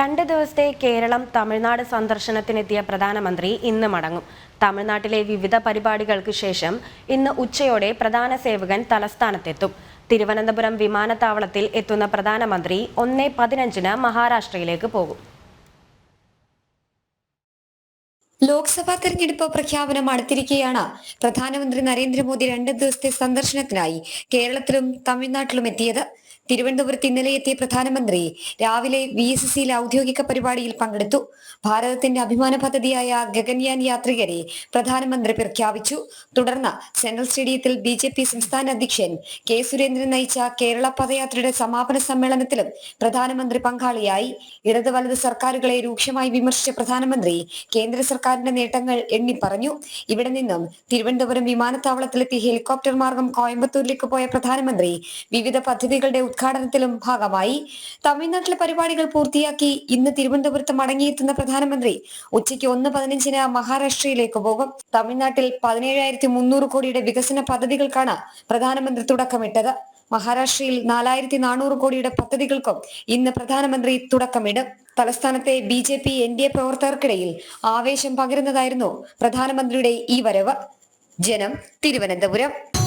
രണ്ട് ദിവസത്തെ കേരളം തമിഴ്നാട് സന്ദർശനത്തിനെത്തിയ പ്രധാനമന്ത്രി ഇന്ന് മടങ്ങും. തമിഴ്നാട്ടിലെ വിവിധ പരിപാടികൾക്ക് ശേഷം ഇന്ന് ഉച്ചയോടെ പ്രധാന സേവകൻ തലസ്ഥാനത്തെത്തും. തിരുവനന്തപുരം വിമാനത്താവളത്തിൽ എത്തുന്ന പ്രധാനമന്ത്രി ഒന്നേ പതിനഞ്ചിന് മഹാരാഷ്ട്രയിലേക്ക് പോകും. ലോക്സഭാ തെരഞ്ഞെടുപ്പ് പ്രഖ്യാപനം അടുത്തിരിക്കെയാണ്. പ്രധാനമന്ത്രി നരേന്ദ്രമോദി രണ്ട് ദിവസത്തെ സന്ദർശനത്തിനായി കേരളത്തിലും തമിഴ്നാട്ടിലും എത്തിയത്. തിരുവനന്തപുരത്ത് ഇന്നലെ എത്തിയ പ്രധാനമന്ത്രി രാവിലെ വി എസ് എസ് സിയിലെ ഔദ്യോഗിക പരിപാടിയിൽ പങ്കെടുത്തു. ഭാരതത്തിന്റെ അഭിമാന പദ്ധതിയായ ഗഗൻയാൻ യാത്രികരെ പ്രധാനമന്ത്രി പ്രഖ്യാപിച്ചു. തുടർന്ന് സെൻട്രൽ സ്റ്റേഡിയത്തിൽ ബി ജെ പി സംസ്ഥാന അധ്യക്ഷൻ കെ സുരേന്ദ്രൻ നയിച്ച കേരള പദയാത്രയുടെ സമാപന സമ്മേളനത്തിലും പ്രധാനമന്ത്രി പങ്കാളിയായി. ഇടത് വലത് സർക്കാരുകളെ രൂക്ഷമായി വിമർശിച്ച പ്രധാനമന്ത്രി കേന്ദ്ര സർക്കാരിന്റെ നേട്ടങ്ങൾ എണ്ണി പറഞ്ഞു. ഇവിടെ നിന്നും തിരുവനന്തപുരം വിമാനത്താവളത്തിലെത്തി ഹെലികോപ്റ്റർ മാർഗം കോയമ്പത്തൂരിലേക്ക് പോയ പ്രധാനമന്ത്രി വിവിധ പദ്ധതികളുടെ ഉദ്ഘാടനത്തിലും ഭാഗമായി. തമിഴ്നാട്ടിലെ പരിപാടികൾ പൂർത്തിയാക്കി ഇന്ന് തിരുവനന്തപുരത്ത് മടങ്ങിയെത്തുന്ന പ്രധാനമന്ത്രി ഉച്ചയ്ക്ക് ഒന്ന് പതിനഞ്ചിന് മഹാരാഷ്ട്രയിലേക്ക് പോകും. തമിഴ്നാട്ടിൽ പതിനേഴായിരത്തി മുന്നൂറ് കോടിയുടെ വികസന പദ്ധതികൾക്കാണ് പ്രധാനമന്ത്രി തുടക്കമിട്ടത്. മഹാരാഷ്ട്രയിൽ നാലായിരത്തി നാനൂറ് കോടിയുടെ പദ്ധതികൾക്കും ഇന്ന് പ്രധാനമന്ത്രി തുടക്കമിടും. തലസ്ഥാനത്തെ B J P N D A പ്രവർത്തകർക്കിടയിൽ ആവേശം പകരുന്നതായിരുന്നു പ്രധാനമന്ത്രിയുടെ ഈ വരവ്. ജനം തിരുവനന്തപുരം.